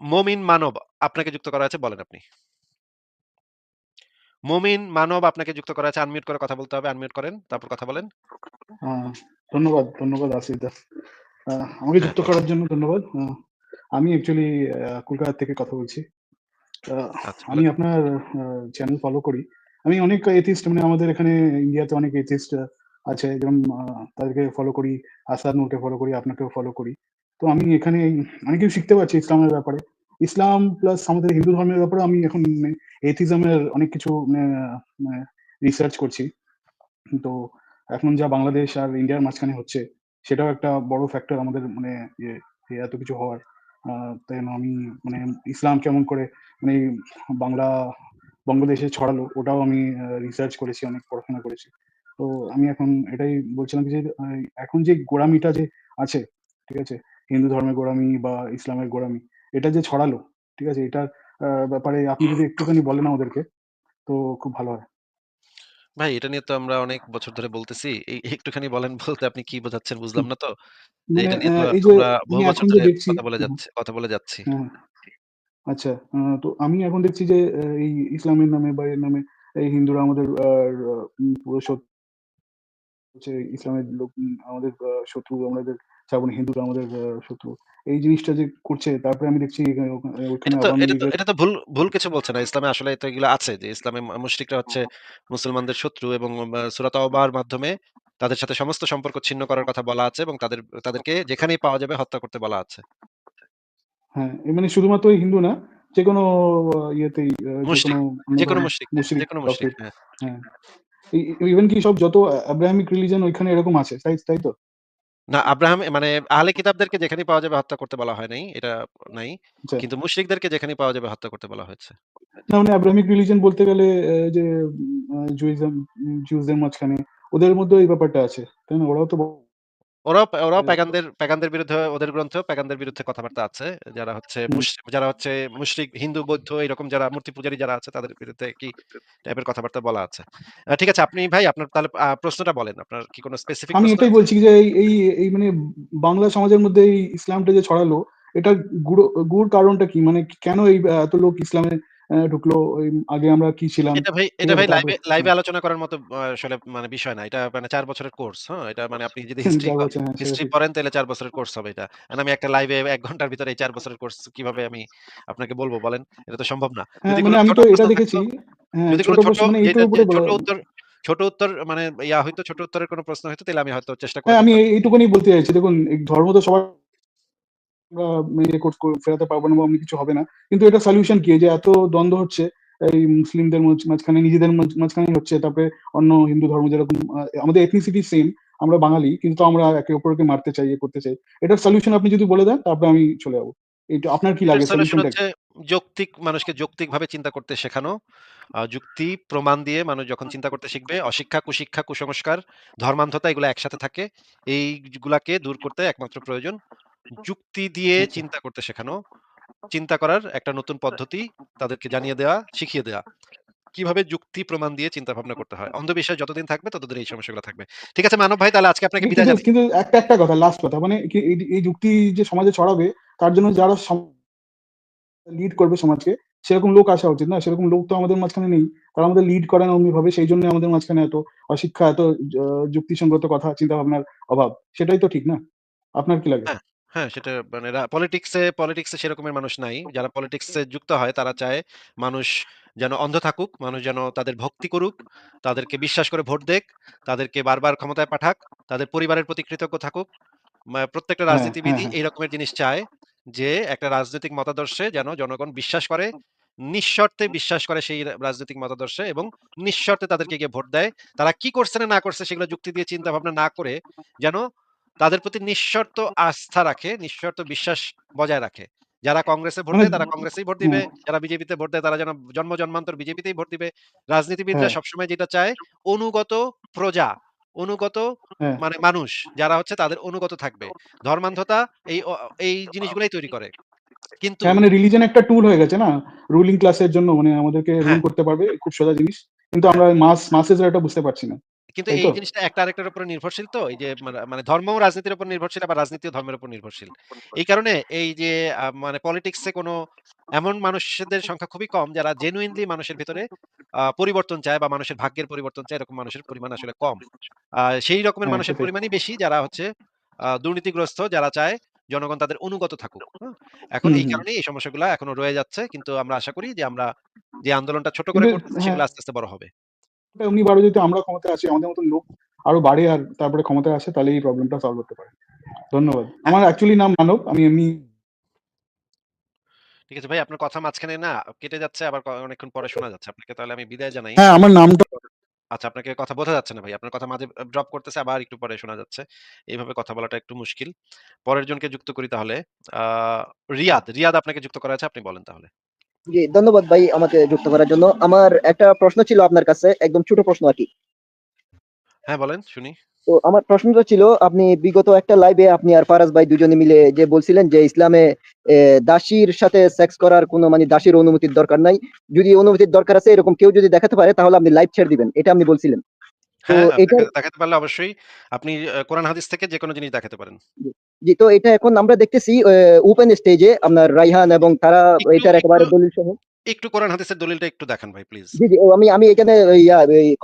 মমিন মানব আপনাকে যুক্ত করা আছে বলেন আপনি। মমিন মানব আপনাকে যুক্ত করা আছে। আনমিউট করে কথা বলতে হবে। আনমিউট করেন। তারপর কথা বলেন। আ ধন্যবাদ, ধন্যবাদ আসিফ দা। আ আমাকে হ্যাঁ, যুক্ত করার জন্য ধন্যবাদ। আমি অ্যাকচুয়ালি কলকাতা থেকে কথা বলছি। আচ্ছা আমি আপনার চ্যানেল ফলো করি। আমি অনেক এথিস্ট মানে আমাদের এখানে ইন্ডিয়াতে অনেক এথিস্ট আছে যেমন তাদেরকে ফলো করি। আসাদ নূরকে ফলো করি, আপনাকেও ফলো করি। তো আমি এখানে অনেক কিছু শিখতে পারছি ইসলামের ব্যাপারে। ইসলাম প্লাস আমাদের হিন্দু ধর্মের ব্যাপারে আমি এখন এথিজম এর অনেক কিছু মানে মানে রিসার্চ করছি। তো এখন যা বাংলাদেশ আর ইন্ডিয়ার মাঝখানে হচ্ছে, সেটাও একটা বড় ফ্যাক্টর আমাদের মানে এত কিছু হওয়ার। তাই আমি মানে ইসলাম কেমন করে মানে বাংলা বঙ্গদেশে ছড়ালো ওটাও আমি রিসার্চ করেছি, অনেক পড়াশোনা করেছি। তো আমি এখন এটাই বলছিলাম যে এখন যে গোঁড়ামিটা যে আছে, ঠিক আছে? হিন্দু ধর্মের গোড়ামি বা ইসলামের গোড়ামি এটা যে ছড়ালো, ঠিক আছে? এটার ব্যাপারে আপনি যদি একটুখানি বলেন আমাদেরকে, তো খুব ভালো হয়। ভাই এটা নিয়ে তো আমরা অনেক বছর ধরে বলতেছি। একটুখানি বলেন বলতে আপনি কি বোঝাচ্ছেন বুঝলাম না তো। মানে এটা নিয়ে তো আমরা বহু বছর ধরে কথা বলে হুম, যাচ্ছি কথা বলে যাচ্ছি। হ্যাঁ, আচ্ছা। তো আমি এখন দেখছি যে এই ইসলামের নামে বা এর নামে এই হিন্দুরা আমাদের পুরো হচ্ছে ইসলামের লোক আমাদের শত্রু, আমাদের শ্রাবণ হিন্দুরা আমাদের শত্রু। এই জিনিসটা যে করছে তারপরে আমি দেখছি এটা তো ভুল ভুল কিছু বলছে না। ইসলামে আসলে তো এগুলো আছে যে ইসলামে মুশরিকরা হচ্ছে মুসলমানদের শত্রু এবং আ সূরা তাওবার মাধ্যমে তাদের সাথে সমস্ত সম্পর্ক ছিন্ন করার কথা বলা আছে এবং তাদের তাদেরকে যেখানেই পাওয়া যাবে হত্যা করতে বলা আছে। হ্যাঁ, মানে শুধুমাত্র হিন্দু না, যেকোনো আ ইয়েতেই মুশরিক, অন্য যেকোনো ধর্মের মুশরিক, মুশরিক যেকোনো মুশরিক। হ্যাঁ। হ্যাঁ। ইভেন কি সব যত আব্রাহামিক রিলিজিয়ন ওইখানে এরকম আছে। তাই তাই তো? না আব্রাহাম মানে আহলে কিতাবদেরকে যেখানে পাওয়া যাবে হত্যা করতে বলা হয় নাই। এটা নাই। কিন্তু মুশরিকদেরকে যেখানে পাওয়া যাবে হত্যা করতে বলা হয়েছে। না মানে আব্রাহামিক রিলিজিয়ন বলতে গেলে যে জুইজম জিউসদের মাঝখানে ওদের মধ্যে এই ব্যাপারটা আছে। তাই না? ওরাও তো ওরাও ওরাও এ প্যাগানদের প্যাগানদের বিরুদ্ধে ওদের প্যাগানদের বিরুদ্ধে কথাবার্তা আছে। যারা হচ্ছে মুশ যারা হচ্ছে মুশরিক, হিন্দু, বৌদ্ধ এরকম যারা মূর্তি পূজারী যারা আছে তাদের বিরুদ্ধে কি টাইপের কথাবার্তা বলা আছে। ঠিক আছে আপনি ভাই আপনার তাহলে প্রশ্নটা বলেন। আপনার কি কোন স্পেসিফিক আমি প্রশ্ন এটাই আছে? বলছি যে এই এই এই মানে বাংলা সমাজের মধ্যে এই ইসলামটা যে ছড়ালো, এটার গুড়ো গুড় কারণটা কি? মানে কেন এই এত লোক ইসলামে অ্যা ঢুকলো? আগে আমরা কি ছিলাম? এটা ভাই এটা ভাই লাইভে লাইভে হ্যাঁ, আলোচনা করার মতো আসলে মানে বিষয় না। এটা মানে ৪ বছরের কোর্স, হ্যাঁ? এটা মানে আপনি যদি হিস্ট্রি ৪ ক বছর হ্যাঁ, হিস্ট্রি পড়েন তাইলে ৪ বছরের কোর্স হবে এটা। আর আমি একটা লাইভে ১ ঘণ্টার ভিতরে এই ৪ বছরের কোর্স কীভাবে আমি আপনাকে বলব বলেন? এটা তো সম্ভব না। হ্যাঁ, যদি কোন মানে আমি তো এটা দেখেছি হ্যাঁ, যদি কোন ছোট মানে ছোট উত্তর ছোট উত্তর মানে ইয়া হইতো ছোট উত্তরের কোনো প্রশ্ন হয়তো তাহলে আমি হয়তো চেষ্টা করে হ্যাঁ, আমি এইটুকুনি বলতে চাইছি। দেখুন ধর্ম তো সবার আমরা ইয়ে ফেরাতে পারব না বা অমনি কিছু হবে না। কিন্তু এটা সলিউশন কি? যে এত দ্বন্দ্ব হচ্ছে এই মুসলিমদের মাঝখানে নিজেদের মাঝখানে হচ্ছে। তারপরে অন্য হিন্দু ধর্ম যেরকম আমাদের ethnicity সেম। আমরা বাঙালি। কিন্তু আমরা একে অপরকে মারতে চাই, করতে চাই। এটার সলিউশন আপনি যদি বলে দেন তারপরে আমি চলে যাব আপনার কি লাগে সলিউশনটা যৌক্তিক মানুষকে যৌক্তিকভাবে চিন্তা করতে শেখানো। যুক্তি প্রমাণ দিয়ে মানুষ যখন চিন্তা করতে শিখবে, অশিক্ষা, কুশিক্ষা, কুসংস্কার, ধর্মান্ধতা এগুলো একসাথে থাকে। এইগুলাকে দূর করতে একমাত্র প্রয়োজন যুক্তি দিয়ে। চিন্তা করতে শেখানো। চিন্তা করার একটা নতুন পদ্ধতি তাদেরকে জানিয়ে দেওয়া, শিখিয়ে দেওয়া। কীভাবে যুক্তি প্রমাণ দিয়ে চিন্তা ভাবনা করতে হয়। অন্ধবিশ্বাস যতদিন থাকবে ততদিন এই সমস্যাগুলো থাকবে। ঠিক আছে মানব ভাই তাহলে আজকে আপনাকে বিদায় জানাই। কিন্তু একটা, একটা কথা লাস্ট কথা। মানে এই এই যুক্তি যে সমাজে ছড়াবে তার জন্য যারা লিড করবে সমাজকে, সেরকম লোক আসা উচিত না? সেরকম লোক তো আমাদের মাঝখানে নেই। তারা আমাদের লিড করে না অমনি ভাবে সেই জন্য আমাদের মাঝখানে এত অশিক্ষা, এত যুক্তিসঙ্গত কথা চিন্তা ভাবনার অভাব। সেটাই তো ঠিক না? আপনার কি লাগে? হ্যাঁ, সেটা মানে রা পলিটিক্স পলিটিক্স সেরকমের মানুষ নাই। যারা পলিটিক্স যুক্ত হয় তারা চায় মানুষ যেন অন্ধ থাকুক, মানুষ যেন তাদের ভক্তি করুক, তাদেরকে বিশ্বাস করে ভোট দেক, তাদেরকে বারবার ক্ষমতায় পাঠাক, তাদের পরিবারের প্রতি কৃতজ্ঞ থাকুক। মা প্রত্যেকটা হ্যাঁ, হ্যাঁ, রাজনীতিবিদই হ্যাঁ। এই রকমের জিনিস চায় যে একটা রাজনৈতিক মতাদর্শে যেন জনগণ বিশ্বাস করে, নিঃশর্তে বিশ্বাস করে সেই রা রাজনৈতিক মতাদর্শে এবং নিঃশর্তে তাদেরকে গিয়ে ভোট দেয়। তারা কি করছে না, না করছে সেগুলো যুক্তি দিয়ে চিন্তা ভাবনা না করে যেন তাদের প্রতি নিঃশর্ত আস্থা রাখে, নিঃশর্ত বিশ্বাস বজায় রাখে। যারা কংগ্রেসে ভোট মানে দেয় তারা কংগ্রেসেই ভোট দিবে। যারা বিজেপিতে ভোট দেয় তারা যেন জন্ম জন্মান্তর বিজেপিতেই ভোট দিবে। রাজনীতিবিদরা হ্যাঁ, সবসময় যেটা চায় অনুগত প্রজা, অনুগত হ্যাঁ। মানে মানুষ যারা হচ্ছে তাদের অনুগত থাকবে। ধর্মান্ধতা এই এই জিনিসগুলাই তৈরি করে। কিন্তু হ্যাঁ, মানে রিলিজন একটা টুল হয়ে গেছে না? রুলিং ক্লাসের জন্য মানে আমাদেরকে রুল করতে পারবে খুব সোজা জিনিস। কিন্তু। আমরা মাস মাসেস এটা বুঝতে পারছি না। কিন্তু এই জিনিসটা একটা আরেকটার উপরে নির্ভরশীল তো। এই যে মানে মানে ধর্মও রাজনীতির উপর নির্ভরশীল আবার রাজনীতিও ধর্মের উপর নির্ভরশীল। এই কারণে এই যে মানে পলিটিক্স কোনো এমন মানুষদের সংখ্যা খুবই কম যারা জেনুইনলি মানুষের ভেতরে পরিবর্তন চায় বা মানুষের ভাগ্যের পরিবর্তন চায় এরকম মানুষের পরিমাণ আসলে কম। সেই রকমের হ্যাঁ, মানুষের। পরিমাণই বেশি যারা হচ্ছে দুর্নীতিগ্রস্ত যারা চায় জনগণ তাদের অনুগত থাকুক। এখন এই কারণে এই সমস্যাগুলা এখনও রয়ে যাচ্ছে। কিন্তু আমরা আশা করি যে আমরা যে আন্দোলনটা ছোট করে করতেছি হ্যাঁ। সেগুলো আস্তে, আস্তে বড় হবে। এমনি বাড়ে যদি আমরা ক্ষমতায় আসি, আমাদের মতন লোক আরও বাড়ে আর তারপরে ক্ষমতায় আসে তাহলে এই প্রবলেমটা সলভ হতে পারে। ধন্যবাদ। আমার অ্যাকচুয়ালি নাম মানব। আমি এমনি ঠিক আছে ভাই, আপনার কথা মাঝখানে না কেটে যাচ্ছে আবার অনেকক্ষণ পরে শোনা যাচ্ছে। আপনাকে তাহলে আমি বিদায় জানাই। হ্যাঁ, আমার নামটা আচ্ছা, আপনাকে কথা বোঝা যাচ্ছে না ভাই। আপনার কথা মাঝে ড্রপ করতেছে আবার একটু পরে শোনা যাচ্ছে। এইভাবে কথা বলাটা একটু মুশকিল। পরের জনকে যুক্ত করি তাহলে। রিয়াদ, রিয়াদ আপনাকে যুক্ত করা আছে। আপনি বলেন তাহলে। জি, ধন্যবাদ ভাই আমাকে যুক্ত করার জন্য। আমার একটা প্রশ্ন ছিল আপনার কাছে, একদম ছোট প্রশ্ন আরকি। হ্যাঁ, বলেন শুনি। তো আমার প্রশ্নটা ছিল আপনি বিগত একটা লাইভে আপনি আর ফারাজ ভাই দুজনে মিলে যে বলছিলেন যে ইসলামে দাসীর সাথে সেক্স করার কোনো মানে দাসীর অনুমতির দরকার নাই। যদি অনুমতির দরকার আছে এরকম কেউ যদি দেখাতে পারে তাহলে আপনি লাইভ ছেড়ে দিবেন। এটা আপনি বলছিলেন। তো হ্যাঁ, দেখাতে পারলে অবশ্যই আপনি কোরআন হাদিস থেকে যেকোনো জিনিস দেখাতে পারেন। জি, তো এটা এখন আমরা দেখতেছি ওপেন স্টেজে আপনার রাইহান এবং তারা এটার একেবারে দলিল সহ একটু কোরআন হাদিসের দলিলটা একটু দেখান ভাই প্লিজ। জি, জি, আমি আমি এখানে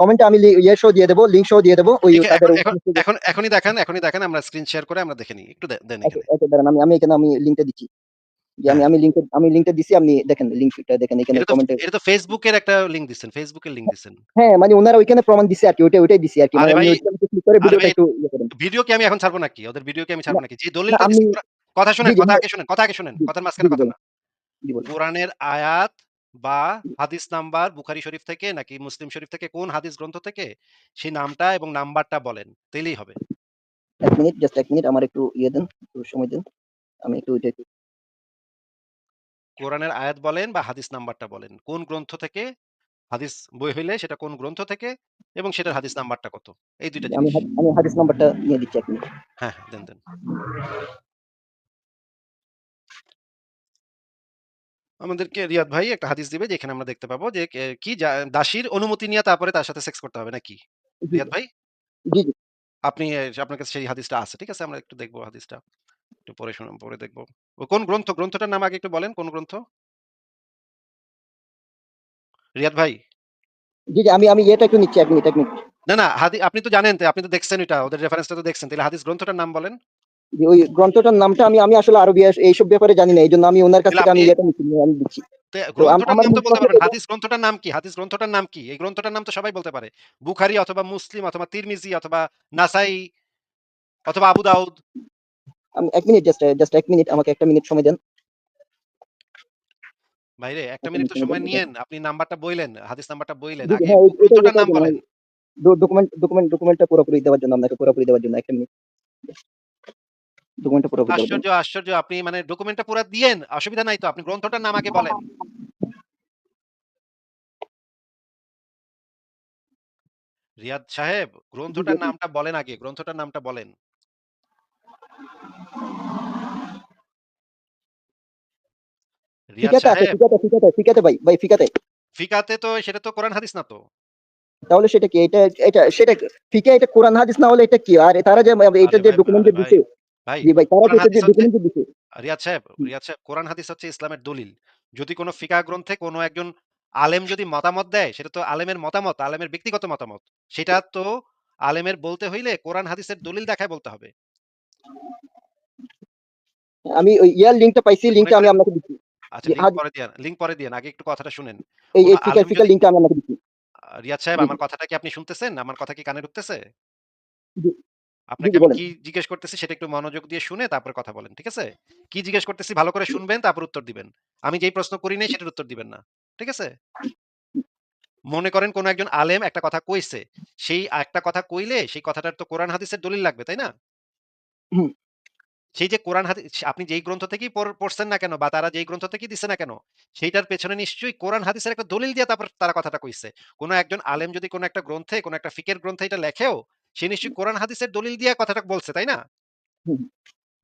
কমেন্টে আমি লি ইয়ে দিয়ে দেব, লিংক সহ দিয়ে দেব। ওই এখন এখনই দেখান, এখনই দেখান। আমরা স্ক্রিন শেয়ার করে আমরা দেখে নিই। একটু দেন এখানে। আমি আমি এখানে আমি লিংকটা দিচ্ছি। জি, আমি হ্যাঁ। আমি লিংকটা আমি লিংকটা দিছি আপনি দেখেন লিংকটা দেখেন এখানে কমেন্টে এটা তো এর একটা লিংক। Facebook এর লিংক দিছেন। হ্যাঁ, মানে উনারা ওইখানে প্রমাণ দিছে আরকি। ওইটা ওইটাই দিছি আরে ক্লিক করে ভিডিওটা একটু ইয়ে ভিডিও কি আমি এখন ছাড়বো নাকি? ওদের ভিডিও কি আমি ছাড়বো নাকি? যে কোরআন কথা শুনেন, কথা আগে শুনেন, কথা আগে শুনেন। কথার মাঝখানে কথা না। কোরআনের আয়াত বা হাদিস নাম্বার বুখারী শরীফ থেকে নাকি মুসলিম শরীফ থেকে কোন হাদিস গ্রন্থ থেকে সেই নামটা এবং নাম্বারটা বলেন। তাইলেই হবে। ১ মিনিট জাস্ট ১ মিনিট আমার একটু ইয়ে দেন, একটু সময় দেন। আমি একটু ওইটা কোরআনের আয়াত বলেন বা হাদিস নাম্বারটা বলেন। কোন গ্রন্থ থেকে হাদিস বই হইলে সেটা কোন গ্রন্থ থেকে এবং সেটার হাদিস নাম্বারটা কত? এই ২ টা আমি আমি হাদিস নাম্বারটা নিয়ে দিচ্ছি ১ মিনিট। হ্যাঁ, হ্যাঁ, দেন, দেন। আমাদেরকে রিয়াদ ভাই একটা হাদিস দিবে যেখানে আমরা দেখতে পাবো যে কি দাসীর অনুমতি নিয়ে তারপরে তার সাথে সেক্স করতে হবে নাকি? রিয়াদ ভাই? জি, জি। আপনি আপনার কাছে সেই হাদিসটা আছে। ঠিক আছে? আমরা একটু দেখব হাদিসটা। একটু পরে শুন পরে দেখব কোন গ্রন্থ? গ্রন্থটার নাম আগে একটু বলেন কোন গ্রন্থ? রিয়াদ ভাই? জি, জি, আমি আমি ইয়েটা একটু নিচ্ছি ১ মিনিট ১ মিনিট। না, না হাদি আপনি তো জানেন আপনি তো দেখছেন এটা। ওদের রেফারেন্সটা তো দেখছেন। তাহলে হাদিস গ্রন্থটার নাম বলেন। ওই গ্রন্থটার নামটা আমি আমি আসলে আরবি এইসব ব্যাপারে জানি না। এইজন্য আমি উনার কাছ থেকে আমি ইয়েটা নিচ্ছি, আমি দিচ্ছি। এটা হাদিস গ্রন্থটার নাম কি? হাদিস গ্রন্থটার নাম কি? এই গ্রন্থটার নাম তো সবাই বলতে পারে। বুখারী অথবা মুসলিম অথবা তিরমিজি অথবা নাসাই অথবা Abu Dawud. ১ minute just just ১ minute আমাকে একটা মিনিট সময় দেন। ভাইরে ১ টা ১ মিনিট তো সময় সময় নিয়েন। আপনি নাম্বারটা বইলেন, হাদিস নাম্বারটা বইলেন। আগে হ্যাঁ, ওইটাই নাম বলেন। ডকুমেন্ট ডকুমেন্ট ডকুমেন্টটা পুরোপুরি দেওয়ার জন্য আপনাকে পুরোপুরি দেওয়ার জন্য ১ টা মিনিট। ডকুমেন্টটা পুরোপুরি। আশ্চর্য, আশ্চর্য। আপনি মানে ডকুমেন্টটা পুরা দিয়েন। অসুবিধা নাই তো। আপনি গ্রন্থটার নাম আগে বলেন। রিয়াদ সাহেব গ্রন্থটার নামটা বলেন আগে। গ্রন্থটার নামটা বলেন। ফিকাতে আছে, ফিকাতে, ফিকাতে, ফিকাতে ভাই, ভাই ফিকাতে। ফিকাতে তো সেটা তো কোরআন হাদিস না তো। তাহলে সেটা কি? এটা এটা সেটা ফিকা এটা কোরআন হাদিস না হলে এটা কি? আর তারা যে এটা যে ডকুমেন্ট আরে যে ভাই, দিছে ভাই ভাই, তারা যে এটা যে হাদিস হচ্ছে ডকুমেন্ট দিছে রিয়াদ সাহেব, রিয়াদ সাহেব কোরআন হাদিস হচ্ছে ইসলামের দলিল। যদি কোন ফিকাহ গ্রন্থে কোন একজন আলেম যদি মতামত দেয় সেটা তো আলেমের মতামত, আলেমের ব্যক্তিগত মতামত। সেটা তো আলেমের বলতে হইলে কোরআন হাদিসের দলিল দেখায় বলতে হবে। আমি ইয়ার লিংকটা পাইছি, লিংকটা আমি আপনাকে দিচ্ছি। আচ্ছা লিংক পরে লিংক। আগে একটু কথাটা শুনেন। এই এই ফিকার ফিকার লিংকটা আমি আপনাকে দিচ্ছি। রিয়াদ সাহেব আমার কথাটা কি আপনি শুনতেছেন? আমার কথা কি কানে ঢুকতেছে? জি, জি, আপনাকে আমি কি জিজ্ঞেস করতেছি সেটা একটু মনোযোগ দিয়ে শুনে তারপরে কথা বলেন। ঠিক আছে? কি জিজ্ঞেস করতেছি ভালো করে শুনবেন তারপর উত্তর দিবেন। আমি যেই প্রশ্ন করি নাই সেটার উত্তর দিবেন না। ঠিক আছে? মনে করেন কোন একজন আলেম একটা কথা কইছে। সেই একটা কথা কইলে সেই কথাটার তো কোরআন হাদিসের দলিল লাগবে, তাই না? সেই যে কোরআন হাদিস আপনি যেই গ্রন্থ থেকেই পড়ছেন না কেন বা তারা যেই গ্রন্থ থেকেই দিছে না কেন, সেইটার পেছনে নিশ্চয়ই কোরআন হাদিসের একটা দলিল দিয়ে তারপর তারা কথাটা কইছে। কোন একজন আলেম যদি কোন একটা গ্রন্থে, কোন একটা ফিকের গ্রন্থে এটা লেখেও, সে নিশ্চয়ই কোরআন হাদিসের দলিল দিয়ে কথাটা বলছে, তাই না?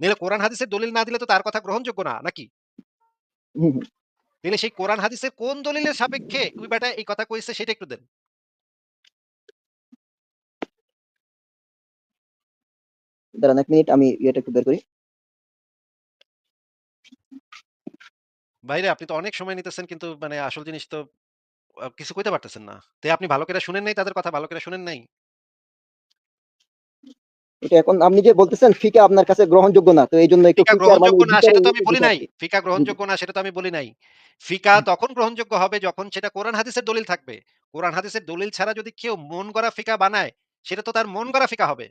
নইলে কোরআন হাদিসের দলিল না দিলে তো তার কথা গ্রহণযোগ্য না, নাকি? হুম। সেই কোরআন হাদিসের কোন দলিলের সাপেক্ষে ওই বেটা এই কথা কইছে সেটা একটু দেন। দাঁড়ান এক মিনিট আমি ইয়েটা একটু বের করি ভাইরে আপনি তো অনেক সময় নিতেছেন কিন্তু মানে আসল জিনিস তো আ কিছু কইতে পারতেছেন না। তে আপনি ভালো করে শুনেন নাই তাদের কথা ভালো করে শুনেন নাই? এটা এখন আপনি যে বলতেছেন ফিকা আপনার কাছে গ্রহণযোগ্য না তো এই জন্য একটু ফিকা ফিকার মানে গ্রহণযোগ্য না সেটা তো আমি বলি নাই। ফিকা গ্রহণযোগ্য না সেটা তো আমি বলি নাই। ফিকা তখন গ্রহণযোগ্য হবে যখন সেটা কোরআন হাদিসের দলিল থাকবে। কোরআন হাদিসের দলিল ছাড়া যদি কেউ মন গড়া ফিকা বানায়, সেটা তো তার মন গড়া ফিকা হবে।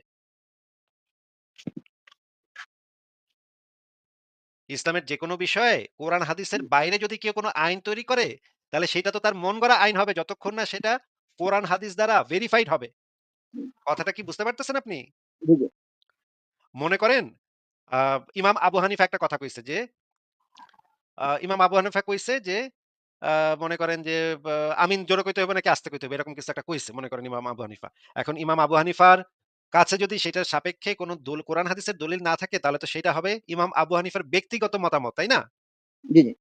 ইসলামের যেকোনো বিষয়ে কোরআন হাদিসের বাইরে যদি কেউ কোনো আইন তৈরি করে, তাহলে সেটা তো তার মন গড়া আইন হবে যতক্ষণ না সেটা কোরআন হাদিস দ্বারা ভেরিফাইড হবে। কথাটা কি বুঝতে পারতেছেন আপনি? মনে করেন ইমাম আবু হানিফা একটা কথা কইছে যে ইমাম আবু হানিফা কইছে যে মনে করেন যে আমিন জোরে কইতে হবে নাকি আস্তে কইতে হবে এরকম কিছু একটা কইছে মনে করেন ইমাম আবু হানিফা। এখন ইমাম আবু হানিফার কাছে যদি সেটার সাপেক্ষে কোন দল কোরআন হাদিসের দলিল না থাকে তাহলে তো সেটা হবে ইমাম আবু হানিফার ব্যক্তিগত মতামত, তাই না? জি, জি।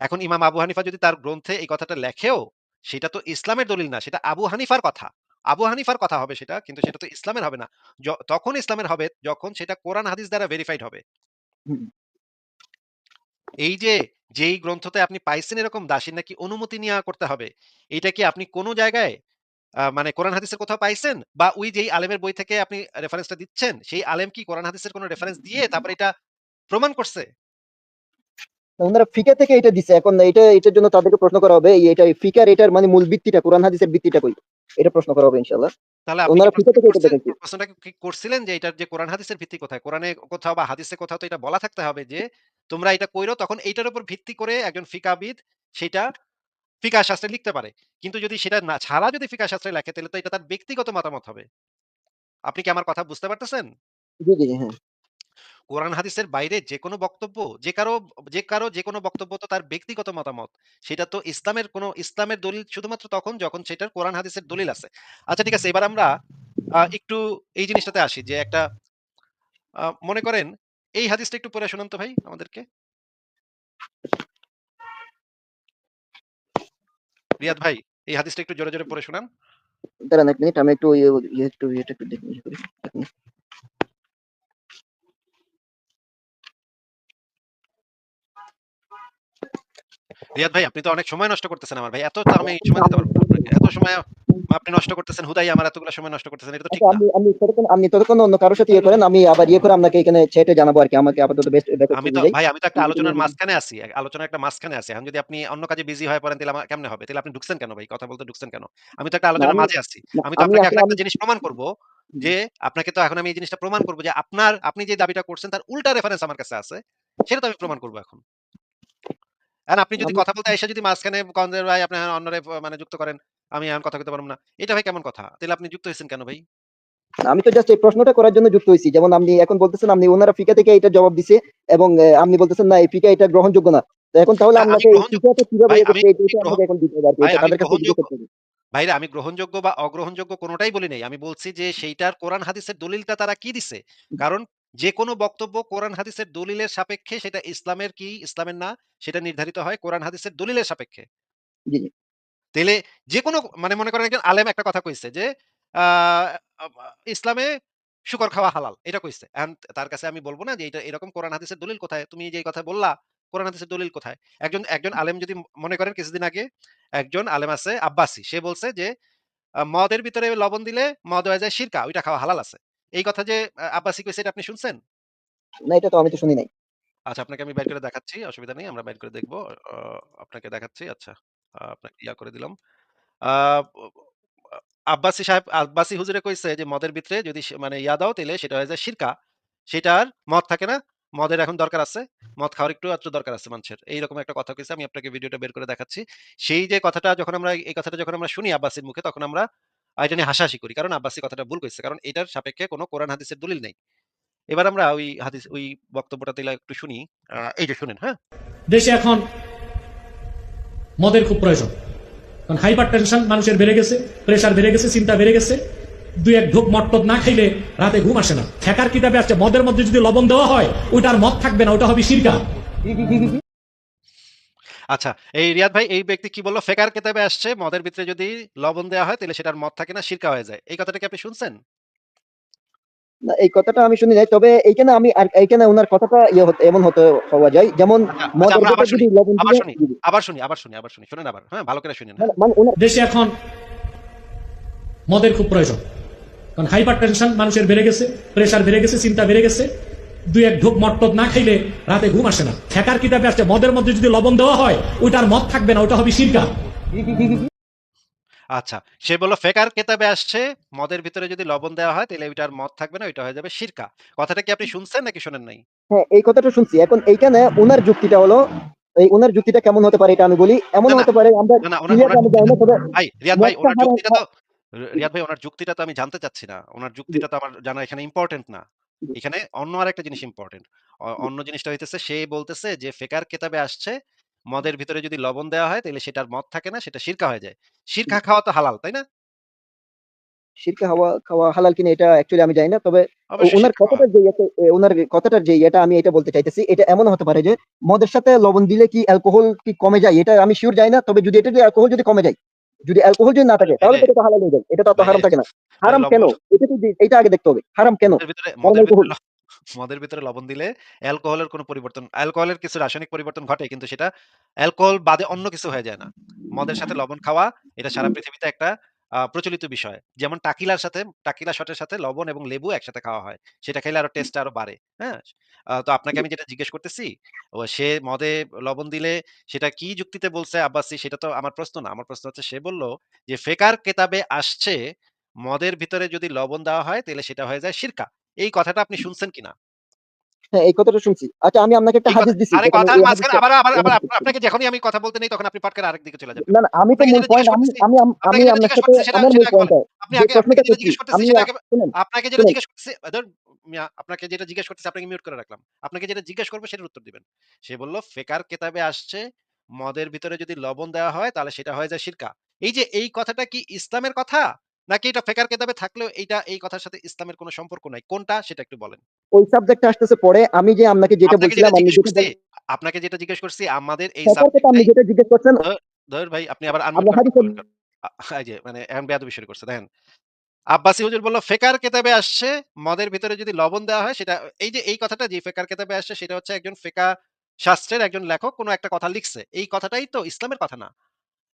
এখন ইমাম আবু হানিফা যদি তার গ্রন্থে এই কথাটা লেখেও, সেটা তো ইসলামের দলিল না। সেটা আবু হানিফার কথা। আবু হানিফার কথা হবে সেটা। কিন্তু সেটা তো ইসলামের হবে না। তখন ইসলামের হবে যখন সেটা কোরআন হাদিস দ্বারা ভেরিফাইড হবে। এই যে যেই গ্রন্থতে আপনি পাইছেন এরকম দাসীর নাকি অনুমতি নেয়া করতে হবে। এটা কি আপনি কোন জায়গায় মানে কোরআন হাদিসের কোথাও পাইছেন? বা ওই যেই আলেমের বই থেকে আপনি রেফারেন্সটা দিচ্ছেন, সেই আলেম কি কোরআন হাদিসের কোন রেফারেন্স দিয়ে তারপরে এটা প্রমাণ করছে? উনারা ফিকা থেকে এটা দিছে। এখন এটা এটার জন্য তাদেরকে প্রশ্ন করা হবে এটা ফিকার এটার মানে মূল ভিত্তিটা কোরআন হাদিসের ভিত্তিটা কই? এটা প্রশ্ন করা হবে ইনশাআল্লাহ। তাহলে কি ফিকা থেকে এটা দেখাইছে। প্রশ্নটা কি করছিলেন যে এটার যে কোরআন হাদিসের ভিত্তি কোথায়? কোরআনে কোথাও বা হাদিসে কোথাও তো এটা বলা থাকতে হবে যে, তোমরা এটা কইরো তখন এইটার উপর ভিত্তি করে একজন ফিকাবিদ সেটা ফিকাহ শাস্ত্রে লিখতে পারে। কিন্তু যদি সেটা না ছাড়া যদি ফিকাহ শাস্ত্রে লেখে তাহলে তো এটা তার ব্যক্তিগত মতামত হবে। আপনি কি আমার কথা বুঝতে পারতেছেন? জি, জি, জি, হ্যাঁ। কোরআন হাদিসের বাইরে যেকোনো বক্তব্য যে কারও যে কারও যেকোনো বক্তব্য তো তার ব্যক্তিগত মতামত। সেটা তো ইসলামের কোন ইসলামের দলিল শুধুমাত্র তখন যখন সেটার কোরআন হাদিসের দলিল আছে। আচ্ছা ঠিক আছে এবার আমরা একটু এই জিনিসটাতে আসি যে একটা মনে করেন এই হাদিসটা একটু পড়ে শোনান তো ভাই আমাদেরকে। রিয়াদ ভাই, এই হাদিসটা একটু জোরে, জোরে পড়ে শোনান। দাঁড়ান এক মিনিট আমি একটু ইয়ে একটু ইয়েটা একটু দেখি করি। ১ মিনিট। রিয়াদ ভাই আপনি তো অনেক সময় নষ্ট করতেছেন আমার ভাই। এত তো আমি সময় দিতে পারব আপনাকে। এত সময় আপনি নষ্ট করতেছেন হুদাই আমার এতগুলা সময় নষ্ট করতেছেন। এটা তো ঠিক আচ্ছা না। আমি আমি ততক্ষণ আপনি ততক্ষণ অন্য কারও সাথে ইয়ে করেন। আমি আবার ইয়ে করে আপনাকে এখানে চ্যাটে জানাব আরকি। আমাকে আপাতত বেস্ট আমি তো ভাই আমি তো একটা আলোচনার মাঝখানে আছি। একটা মাঝখানে আছি। এখন যদি আপনি অন্য কাজে বিজি হয়ে পড়েন তাহলে আমার কেমনে হবে? তাহলে আপনি ঢুকছেন কেন ভাই? কথা বলতে ঢুকছেন কেন? আমি তো একটা আলোচনার মাঝে আছি। আমি তো আপনাকে একটা জিনিস প্রমাণ করব যে আপনাকে তো এখন আমি এই জিনিসটা প্রমাণ করব যে আপনার আপনি যে দাবিটা করছেন তার উল্টা রেফারেন্স আমার কাছে আছে। সেটা তো আমি প্রমাণ করব এখন। আপনি যদি কথা বলতে আইসা যদি মাঝখানে ভাই আপনি অন্যরে মানে যুক্ত করেন। আমি এখন কথা কইতে পারব না। এটা ভাই কেমন কথা? তাইলে আপনি যুক্ত হয়েছেন কেন ভাই? আমি তো জাস্ট এই প্রশ্নটা করার জন্য যুক্ত হইছি। যেমন আপনি এখন বলতেছেন আপনি উনারা ফিকা থেকে এটার জবাব দিছে এবং আপনি বলতেছেন না এই ফিকা এটা গ্রহণযোগ্য না। তো এখন তাহলে আপনাকে ফিকাটা কীভাবে এটা এটা এখন দিতে এটা আমি তাদের কাছে। ভাইরা আমি গ্রহণযোগ্য বা অগ্রহণযোগ্য কোনটাই বলি নাই। আমি বলছি যে সেইটার কোরআন হাদিসের দলিলটা তারা কি দিছে? কারণ যেকোনো বক্তব্য কোরআন হাদিসের দলিলের সাপেক্ষে সেটা ইসলামের কি, ইসলামের না সেটা নির্ধারিত হয় কোরআন হাদিসের দলিলের সাপেক্ষে। জি। তাইলে যেকোনো মানে মনে করেন একজন আলেম একটা কথা কইছে যে ইসলামে শুকর খাওয়া হালাল। এটা কইছে। তার কাছে আমি বলব না যে এটা এরকম কোরআন হাদিসের দলিল কোথায়? তুমি যে কথা বললা, কোরআন হাদিসের দলিল কোথায়? একজন একজন আলেম যদি মনে করেন কিছুদিন আগে একজন আলেম আছে আব্বাসী। সে বলছে যে মদের ভিতরে লবণ দিলে মদ হয়ে যায় সিরকা, ওইটা খাওয়া হালাল আছে। এই কথা যে আব্বাসী কইছে এটা আপনি শুনছেন? না এটা তো আমি তো শুনি নাই। আচ্ছা আপনাকে আমি বের করে দেখাচ্ছি। অসুবিধা নেই। আমরা বের করে দেখব আপনাকে দেখাচ্ছি। আচ্ছা। আপনাকে ইয়া করে দিলাম। আব্বাসী সাহেব আব্বাসী হুজুরে কইছে যে মদের ভিতরে যদি মানে ইয়া দাও তাইলে সেটা হয়ে যায় সিরকা। সেটা আর মদ থাকে না। মদের এখন দরকার আছে। মদ খাওয়ার একটু দরকার আছে মানুষের। এইরকম একটা কথা কইছে। আমি আপনাকে ভিডিওটা বের করে দেখাচ্ছি। সেই যে কথাটা যখন আমরা এই কথাটা যখন আমরা শুনি আব্বাসীর মুখে তখন আমরা এটা নিয়ে হাসাহাসি করি। কারণ আব্বাসী কথাটা ভুল কইছে। কারণ এটার সাপেক্ষে কোন কোরআন হাদিসের দলিল নেই। এবার আমরা ওই হাদিস ওই বক্তব্যটা একটু শুনি। এই যে শুনেন, হ্যাঁ? দেশে এখন মদের খুব প্রয়োজন। কারণ হাইপার টেনশন মানুষের বেড়ে গেছে প্রেশার বেড়ে গেছে চিন্তা বেড়ে গেছে। দুই এক ঢোক মদ না খাইলে রাতে ঘুম আসে না। ঠেকার কিতাবে আসছে মদের মধ্যে যদি লবণ দেওয়া হয় ওইটা আর মদ থাকবে না ওটা হবে সিরকা। আচ্ছা, এই রিয়াদ ভাই এই ব্যক্তি কি বলল? ফেকার কেতাবে আসছে মদের ভিতরে যদি লবণ দেওয়া হয় তাইলে সেটার মদ থাকে না সিরকা হয়ে যায়। এই কথাটা কি আপনি শুনছেন? না এই কথাটা আমি শুনি নাই তবে এইখানে আমি আর এইখানে ওনার কথাটা ইয়ে হতে এমন হতে হওয়া যায় যেমন আচ্ছা, আচ্ছা, মদের আবার শুনি, আবার শুনি। আবার শুনি, আবার শুনি, শুনেন আবার। হ্যাঁ, ভালো করে শুনেন। মানে মানে দেশে এখন মদের খুব প্রয়োজন কারণ হাইপার টেনশন মানুষের বেড়ে গেছে প্রেশার বেড়ে গেছে চিন্তা বেড়ে গেছে দুই এক ঢোক মদ টদ না খাইলে রাতে ঘুম আসে না ঠেকার কিতাবে আসছে মদের মধ্যে যদি লবণ দেওয়া হয় ওইটার মদ থাকবে না ওটা হবে সিরকা আচ্ছা, সে বলল ফেকার কেতাবে আসছে, মদের ভিতরে যদি লবণ দেওয়া হয় তাহলে ওইটার মদ থাকবে না, ওইটা হয়ে যাবে শিরকা। কথাটা কি আপনি শুনছেন নাকি শোনেন নাই? হ্যাঁ এই কথাটা শুনছি এখন এইখানে ওনার যুক্তিটা হলো এই ওনার যুক্তিটা কেমন হতে পারে এটা আমি বলি এমন হতে পারে আমরা ভাই, রিয়াদ ভাই, ওনার যুক্তিটা তো রিয়াদ ভাই, ওনার যুক্তিটা তো আমি জানতে চাচ্ছি না। ওনার যুক্তিটা তো আমার জানা এখানে ইম্পোর্টেন্ট না। এখানে অন্য আরেকটা জিনিস ইম্পোর্টেন্ট। অন্য জিনিসটা হইতেছে সে বলতেছে যে ফেকার কেতাবে আসছে, মদের ভিতরে যদি লবণ দেওয়া হয় তাহলে সেটার মদ থাকে না, সেটা শিরকা হয়ে যায়। শিরকা খাওয়া তো হালাল, তাই না? শিরকা খাওয়া হালাল কিনা এটা অ্যাকচুয়ালি আমি জানি না তবে ওনার কথাটার যে ওনার কথাটার যে এটা আমি এটা বলতে চাইতেছি এটা এমন হতে পারে যে মদের সাথে লবণ দিলে কি অ্যালকোহল কি কমে যায় এটা আমি শিওর জানি না তবে যদি এটা যদি অ্যালকোহল যদি কমে যায় যদি অ্যালকোহল যদি না থাকে তাহলে এটা তো হালাল হয়ে যায় এটা তো হারাম থাকে না। হারাম কেন? এটা তো এটা আগে দেখতে হবে হারাম কেন? মদের ভিতরে লবণ দিলে অ্যালকোহলের কোনো পরিবর্তন অ্যালকোহলের কিছু রাসায়নিক পরিবর্তন ঘটে কিন্তু সেটা অ্যালকোহল বাদে অন্য কিছু হয়ে যায় না। মদের সাথে লবণ খাওয়া এটা সারা পৃথিবীতে একটা প্রচলিত বিষয়। যেমন টাকিলার সাথে টাকিলা শটের সাথে লবণ এবং লেবু একসাথে খাওয়া হয়। সেটা খেলে আরও টেস্টটা আরও বাড়ে। হ্যাঁ? তো আপনাকে আমি যেটা জিজ্ঞেস করতেছি, ও সে মদে লবণ দিলে সেটা কি যুক্তিতে বলছে আব্বাসি সেটা তো আমার প্রশ্ন না। আমার প্রশ্ন হচ্ছে সে বলল যে ফেকার কেতাবে আসছে মদের ভিতরে যদি লবণ দেওয়া হয় তাহলে সেটা হয়ে যায় শিরকা। এই কথাটা আপনি শুনছেন কিনা? হ্যাঁ এই কথাটা শুনছি আচ্ছা আমি আপনাকে একটা হাদিস দিছি আরে কথার মাঝখানে আবার আবার আবার আপনাকে যখনই আমি কথা বলতে নেই তখন আপনি পট করে আরেক দিকে চলে যাবেন। না না আমি তো মূল যেটা পয়েন্ট জিজ্ঞেস আমি আমি আমি আপনার সাথে আমার মূল পয়েন্টটা আপনি আগে প্রশ্নটা জিজ্ঞেস করতেছি সেটা আপনাকে যেটা জিজ্ঞেস করতেছি আপনাকে যেটা জিজ্ঞেস করতেছি আপনাকে মিউট করে রাখলাম। আপনাকে যেটা জিজ্ঞেস করব সেটার উত্তর দিবেন। সে বলল ফেকার কেতাবে আসছে মদের ভিতরে যদি লবণ দেওয়া হয় তাহলে সেটা হয়ে যায় শিরকা। এই যে এই কথাটা কি ইসলামের কথা? নাকি এটা ফেকার কেতাবে থাকলেও এইটা এই কথার সাথে ইসলামের কোনো সম্পর্ক নাই? কোনটা সেটা একটু বলেন। ওই সাবজেক্টটা আসতেছে পরে আমি যে আপনাকে যেটা বলছিলাম আমি যেটা আপনাকে যেটা জিজ্ঞেস করছি আমাদের এই কথা আপনি যেটা জিজ্ঞেস করছেন ধর ভাই আপনি আবার মানে এখন বেয়াদবি শুরু করছে দেখেন। আব্বাসী হুজুর বলল ফেকার কেতাবে আসছে মদের ভিতরে যদি লবণ দেওয়া হয় সেটা এই যে এই কথাটা যে ফেকার কেতাবে আসছে সেটা হচ্ছে একজন ফেকা শাস্ত্রের একজন লেখক কোনো একটা কথা লিখছে। এই কথাটাই তো ইসলামের কথা না।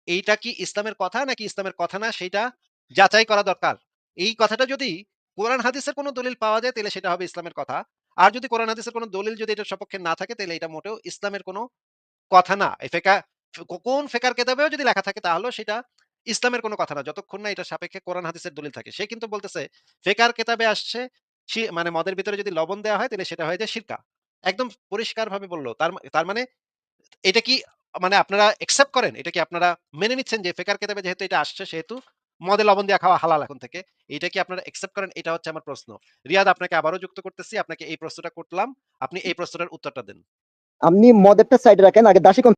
এইটা কি ইসলামের কথা নাকি ইসলামের কথা না সেইটা যাচাই করা দরকার। এই কথাটা যদি কোরআন হাদিসের কোনো দলিল পাওয়া যায়, তাহলে সেটা হবে ইসলামের কথা। আর যদি কোরআন হাদিসের কোনো দলিল যদি এটার সপক্ষে না থাকে, তাহলে এটা মোটেও ইসলামের কোনো কথা না। এই ফেকা কোন ফেকার কেতাবেও যদি লেখা থাকে, তাহলেও সেটা ইসলামের কোনো কথা না। যতক্ষণ না এটার সাপেক্ষে কোরআন হাদিসের দলিল থাকে। সে কিন্তু বলতেছে, ফেকার কেতাবে আসছে মানে মদের ভিতরে যদি লবণ দেওয়া হয়, তাহলে সেটা হয়ে যায় শিরকা। একদম পরিষ্কারভাবে বলল। তার তার মানে এটা কি মানে আপনারা অ্যাকসেপ্ট করেন? এটা কি আপনারা মেনে নিচ্ছেন যে ফেকার কেতাবে যেহেতু এটা আসছে, সেহেতু মদে লবণ দেয়া খাওয়া হালাল এখন থেকে। এইটা কি আপনারা অ্যাকসেপ্ট করেন? এটা হচ্ছে আমার প্রশ্ন। রিয়াদ আপনাকে আবারও যুক্ত করতেছি। আপনাকে এই প্রশ্নটা করলাম। আপনি এই প্রশ্নটার উত্তরটা দেন। আপনি মদেরটা সাইডে রাখেন আগে দাসী কোন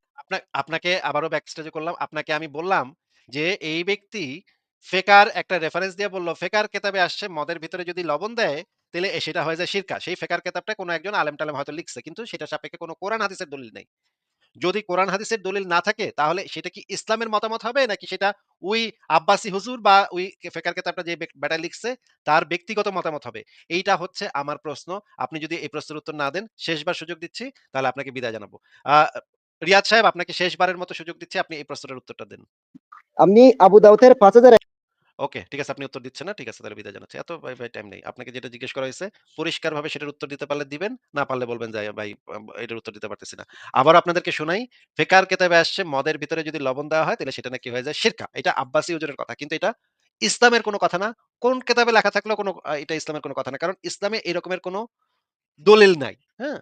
আপনাকে আবারও ব্যাক স্টেজে করলাম। আপনাকে আমি বললাম যে এই ব্যক্তি ফেকার একটা রেফারেন্স দিয়ে বলল, ফেকার কেতাবে আসছে মদের ভিতরে যদি লবণ দেয় তাইলে এ সেটা হয়ে যায় শিরকা। সেই ফেকার কেতাবটা কোনো একজন আলেম-টালেম হয়তো লিখছে। কিন্তু সেটা সাপেক্ষে কোনো কোরআন হাদিসের দলিল নেই। যদি কোরআন হাদিসের দলিল না থাকে তাহলে সেটা কি ইসলামের মতামত হবে নাকি সেটা ওই আব্বাসী হুজুর বা ওই ফেকার কেতাবটা যে বেক বেটা লিখছে তার ব্যক্তিগত মতামত হবে? এইটা হচ্ছে আমার প্রশ্ন। আপনি যদি এই প্রশ্নের উত্তর না দেন, শেষবার সুযোগ দিচ্ছি তাহলে আপনাকে বিদায় জানাব। রিয়াদ সাহেব আপনাকে শেষবারের মতো সুযোগ দিচ্ছি। আপনি এই প্রশ্নটার উত্তরটা দেন। আপনি আবু দাউদের ৫০০০ ওকে, ঠিক আছে আপনি উত্তর দিচ্ছেন না। ঠিক আছে তাহলে বিদায় জানাচ্ছি। এত ভাই, ভাই টাইম নেই। আপনাকে যেটা জিজ্ঞেস করা হয়েছে পরিষ্কারভাবে সেটার উত্তর দিতে পারলে দিবেন। না পারলে বলবেন যে ভাই এটার উত্তর দিতে পারতেছি না। আবারও আপনাদেরকে শোনাই। ফেকার কেতাবে আসছে মদের ভিতরে যদি লবণ দেওয়া হয় তাহলে সেটা নাকি হয়ে যায় শিরকা। এটা আব্বাসী হুজুরের কথা। কিন্তু এটা ইসলামের কোনো কথা না। কোন কেতাবে লেখা থাকলেও কোনো এটা ইসলামের কোনো কথা না। কারণ ইসলামে এরকমের কোনো দলিল নাই। হ্যাঁ?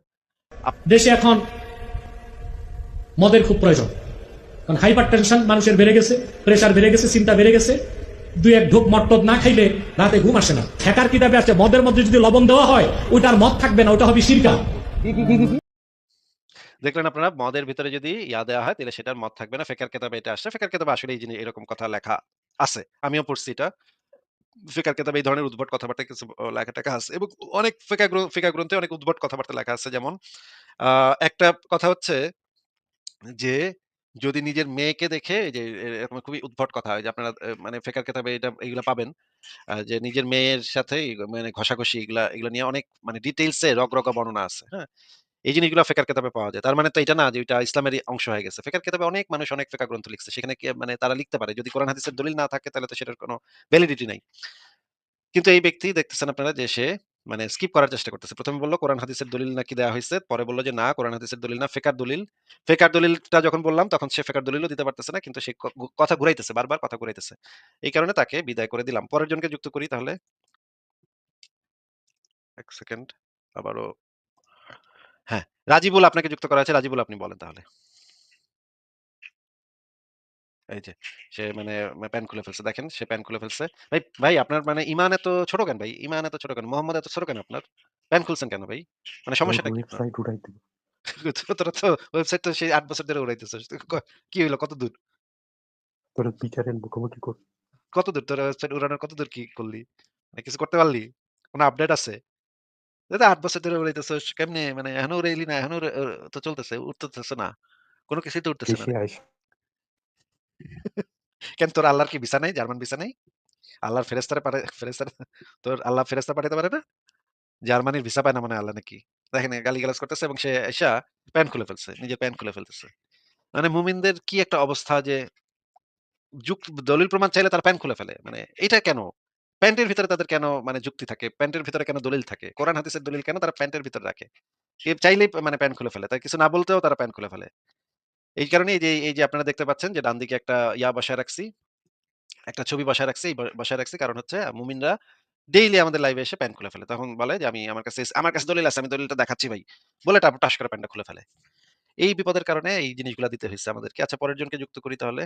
দেশে এখন মদের খুব প্রয়োজন কারণ হাইপার টেনশন মানুষের বেড়ে গেছে প্রেশার বেড়ে গেছে চিন্তা বেড়ে গেছে দুই এক ঢোক মদ টদ না খাইলে রাতে ঘুম আসে না ঠেকার কিতাবে আছে, মদের মধ্যে যদি লবণ দেওয়া হয়, ওইটার মদ থাকবে না, ওটা হবে সিরকা দেখলেন আপনারা, মদের ভিতরে যদি ইয়া দেওয়া হয়, তাহলে সেটার মদ থাকবে না। ফেকার কেতাবে এটা আসছে। ফেকার কেতাবে আসলে এই জিনি এরকম কথা লেখা আছে। আমিও পড়ছি এটা। ফিকার কেতাবে এই ধরনের উদ্ভট কথাবার্তা কিছু অ লেখা-টেখা আছে এবং অনেক ফিকা ফিকা গ্রন্থে অনেক উদ্ভট কথাবার্তা লেখা আছে। যেমন একটা কথা হচ্ছে যে যদি নিজের মেয়েকে দেখে যে এরকম খুবই উদ্ভট কথা হয় যে, আপনারা মানে ফেকার কেতাবে এটা এগুলা পাবেন। যে, নিজের মেয়ের সাথে মানে ঘষাঘষি এগুলা এগুলা নিয়ে অনেক মানে এ রগরগা বর্ণনা আছে। হ্যাঁ? এই জিনিসগুলা ফেকার কেতাবে পাওয়া যায়। তার মানে তো এটা না যে, এটা ইসলামের অংশ হয়ে গেছে। ফেকার কেতাবে অনেক মানুষ অনেক ফেকা গ্রন্থ লিখছে। সেখানে কি মানে তারা লিখতে পারে। যদি কোরআন, হাদিসের দলিল না থাকে, তাহলে তো সেটার কোনো ভ্যালিডিটি নাই। কিন্তু এই ব্যক্তি দেখতেছেন আপনারা যে, সে মানে স্কিপ করার চেষ্টা করতেছে। ১ম এ বলল কোরআন হাদিসের দলিল নাকি দেয়া হইছে। পরে বলল যে না কোরআন হাদিসের দলিল না ফেকার দলিল। ফেকার দলিলটা যখন বললাম তখন সে ফেকার দলিলও দিতে পারতেছে না। কিন্তু সে কথা ঘুরাইতেছে, বারবার কথা ঘুরাইতেছে। এই কারণে তাকে বিদায় করে দিলাম। পরের জনকে যুক্ত করি তাহলে। ১ সেকেন্ড। আবারও হ্যাঁ, রাজিবুল আপনাকে যুক্ত করা হয়েছে। রাজিবুল আপনি বলেন তাহলে। এই যে সে মানে মা প্যান্ট খুলে ফেলছে। দেখেন সে প্যান্ট খুলে ফেলছে। ভাই, ভাই আপনার মানে ঈমান এত ছোট কেন ভাই? ঈমান এত ছোট কেন? মোহাম্মদ এত ছোট কেন আপনার? প্যান্ট খুলছেন কেন ভাই? মানে সমস্যাটা কি। তোরা তো ওয়েবসাইট তো সেই ৮ বছর ধরে উড়াইতেছিস। ক হইল কতদূর? তোরা বিচারের মুখোমুখি কর। কতদূর তোরা ওয়েবসাইট উড়ানোর কতদূর কি করলি? মানে কিছু করতে পারলি? কোন আপডেট আছে? তো ৮ বছর ধরে উড়াইতেছিস। কেমনে মানে এখনও উড়াইলি না? এখনও তো চলতেছে, উঠতেছে না। কোন কিছুই তো উঠতেছে না। কেন তোর আল্লাহর কি ভিসা নাই? জার্মান ভিসা নাই? আল্লাহর ফেরেশতারে পাঠায়, ফেরেশতারা, তোর আল্লাহ ফেরেশতা পাঠাইতে পারে না? জার্মানির ভিসা পায় না মনে আল্লাহ নাকি? দেখেন গালিগালাজ করতেছে এবং সে আইসা প্যান্ট খুলে ফেলছে। নিজের প্যান্ট খুলে ফেলতেছে। মানে মুমিনদের কি একটা অবস্থা যে যুক দলিল প্রমাণ চাইলে তারা প্যান্ট খুলে ফেলে। মানে এটা কেন? প্যান্টের ভিতরে তাদের কেন মানে যুক্তি থাকে? প্যান্টের ভিতরে কেন দলিল থাকে? কোরআন, হাদিসের দলিল কেন তারা প্যান্টের ভিতরে রাখে? চাইলেই মানে প্যান্ট খুলে ফেলে। তাই কিছু না বলতেও তারা প্যান্ট খুলে ফেলে। এই কারণে এই যে এই যে আপনারা দেখতে পাচ্ছেন যে ডান দিকে একটা ইয়া বসায় রাখছি। একটা ছবি বসায় রাখছি। বসায় রাখছি কারণ হচ্ছে মুমিনরা ডেইলি আমাদের লাইভে এসে প্যান্ট খুলে ফেলে। তখন বলে যে, আমি আমার কাছে আমার কাছে দলিল আছে। আমি দলিলটা দেখাচ্ছি ভাই। বলে টাপ টাস করে প্যান্টটা খুলে ফেলে। এই বিপদের কারণে এই জিনিসগুলা দিতে হয়েছে আমাদেরকে। আচ্ছা পরের জনকে যুক্ত করি তাহলে।